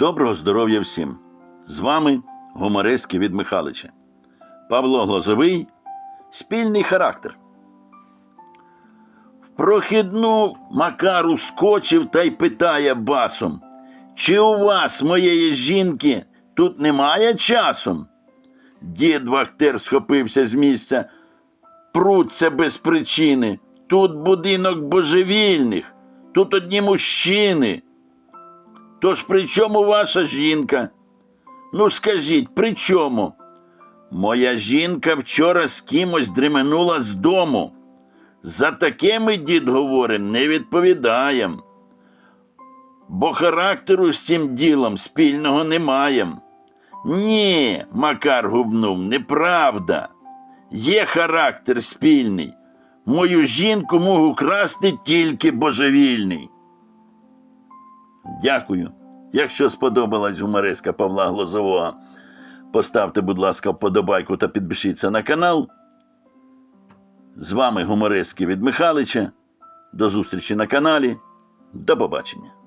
Доброго здоров'я всім! З вами гуморески від Михалича. Павло Глозовий спільний характер. В прохідну Макару скочив та й питає басом: Чи у вас, моєї жінки, тут немає часом? Дід Вахтер схопився з місця. Пруться без причини. Тут будинок божевільних, тут одні мужчини. Тож при чому ваша жінка? Ну скажіть, при чому? Моя жінка вчора з кимось дременула з дому. За таке ми, дід, говорим, не відповідаєм. Бо характеру з цим ділом спільного не маєм. Ні, Макар губнув, неправда. Є характер спільний. Мою жінку можу красти тільки божевільний. Дякую. Якщо сподобалась гумористка Павла Глозового, поставте, будь ласка, вподобайку та підпишіться на канал. З вами гумористки від Михалича. До зустрічі на каналі. До побачення.